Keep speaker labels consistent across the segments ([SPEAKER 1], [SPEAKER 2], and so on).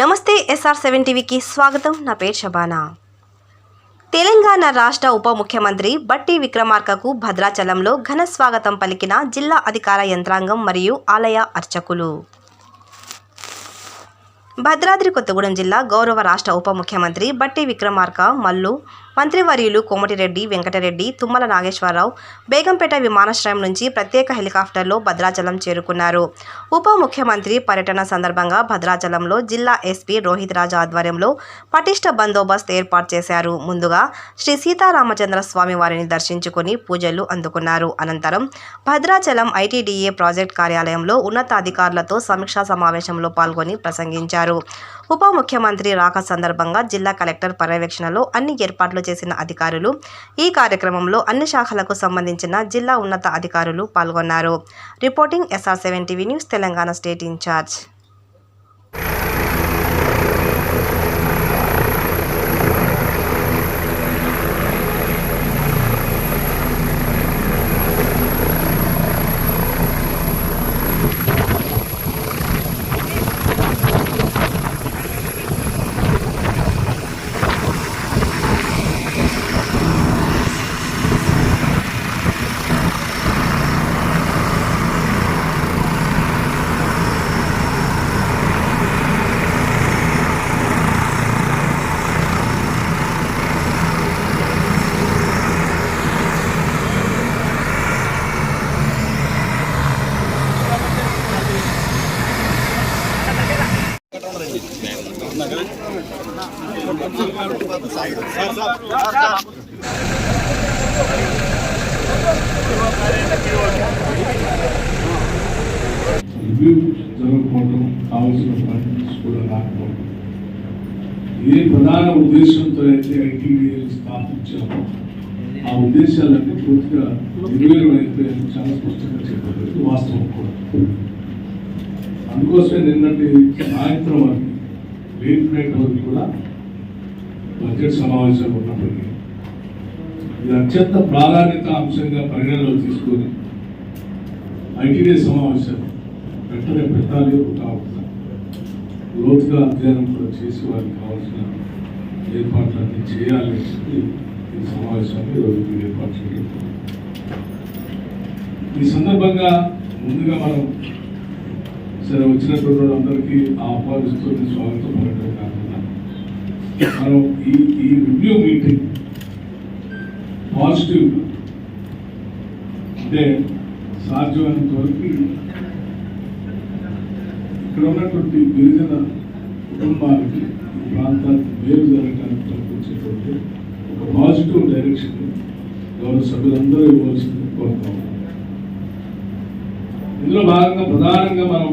[SPEAKER 1] నమస్తే SR seven టీవీకి స్వాగతం. నా పేరు శబానా. తెలంగాణ రాష్ట్ర ఉప ముఖ్యమంత్రి బట్టి విక్రమార్కకు భద్రాచలంలో ఘన స్వాగతం పలికిన జిల్లా అధికార యంత్రాంగం మరియు ఆలయ అర్చకులు. భద్రాద్రి కొత్తగూడెం జిల్లా గౌరవ రాష్ట్ర ఉప ముఖ్యమంత్రి బట్టి విక్రమార్క మల్లు మంత్రివర్యులు కోమటిరెడ్డి వెంకటరెడ్డి తుమ్మల నాగేశ్వరరావు బేగంపేట విమానాశ్రయం నుంచి ప్రత్యేక హెలికాప్టర్లో భద్రాచలం చేరుకున్నారు. ఉప ముఖ్యమంత్రి పర్యటన సందర్భంగా భద్రాచలంలో జిల్లా ఎస్పీ రోహిత్ రాజ్ ఆధ్వర్యంలో పటిష్ట బందోబస్తు ఏర్పాటు చేశారు. ముందుగా శ్రీ సీతారామచంద్ర స్వామి వారిని దర్శించుకుని పూజలు అందుకున్నారు. అనంతరం భద్రాచలం ఐటీడీఏ ప్రాజెక్ట్ కార్యాలయంలో ఉన్నతాధికారులతో సమీక్షా సమావేశంలో పాల్గొని ప్రసంగించారు. ఉప ముఖ్యమంత్రి రాక సందర్భంగా జిల్లా కలెక్టర్ పర్యవేక్షణలో అన్ని ఏర్పాట్లు చేసిన అధికారులు ఈ కార్యక్రమంలో అన్ని శాఖలకు సంబంధించిన జిల్లా ఉన్నత అధికారులు పాల్గొన్నారు. Reporting SR seven TV news Telangana state incharge.
[SPEAKER 2] Review జరగకపోవడం కావాల్సిన ఫండ్స్ కూడా రాకపోవడం ఏ ప్రధాన ఉద్దేశంతో అయితే ఐటీడీఏ స్థాపించామో ఆ ఉద్దేశాలన్నీ పూర్తిగా నిర్వీర్యం అయిపోయాయని చాలా స్పష్టంగా చెప్పారు ఇది వాస్తవం కూడా అందుకోసమే నిన్నటి సాయంత్రం వరకు లేట్ నైట్ వరకు కూడా బడ్జెట్ సమావేశాలు ఉన్నప్పటికీ ఇది అత్యంత ప్రాధాన్యత అంశంగా పరిగణలో తీసుకొని ఐటీడీ సమావేశాలు వెంటనే పెట్టాలి కావాలి లోతుగా అధ్యయనం కూడా చేసి వారికి కావాల్సిన ఏర్పాట్లన్నీ చేయాలి అని చెప్పి ఈ సమావేశాన్ని ఈరోజు మీరు ఏర్పాటు చేయడం ఈ సందర్భంగా ముందుగా మనం సరే వచ్చినటువంటి వాళ్ళందరికీ ఆహ్వానిస్తూ స్వాగతం పలకడం కాకుండా మనం ఈ ఈ రివ్యూ మీటింగ్ పాజిటివ్ అంటే సాధ్యమైనంత వరకు ఇక్కడ ఉన్నటువంటి గిరిజన కుటుంబాలకి ఈ ప్రాంతానికి మేలు జరగడానికి పనికొచ్చేటువంటి ఒక పాజిటివ్ డైరెక్షన్ గౌరవ సభ్యులందరూ ఇవ్వాల్సింది కోరుతా ఇందులో భాగంగా ప్రధానంగా మనం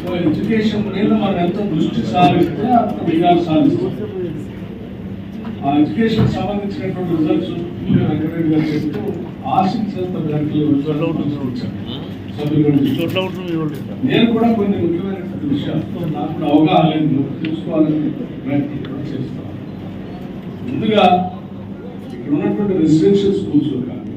[SPEAKER 2] సో ఎడ్యుకేషన్ మీద మనం ఎంత దృష్టి సారిస్తే అంత విజయాలు సాధిస్తాం. ఆ ఎడ్యుకేషన్ సంబంధించినటువంటి రిజల్ట్స్ వెంకటరెడ్డి గారు చెప్తూ ఆశించినంత నేను కూడా కొన్ని ముఖ్యమైనటువంటి విషయాలు నాకు అవగాహన లేదు తెలుసుకోవాలని ప్రయత్నం కూడా చేస్తాను. ముందుగా ఇక్కడ ఉన్నటువంటి రెసిడెన్షియల్ స్కూల్స్ కానీ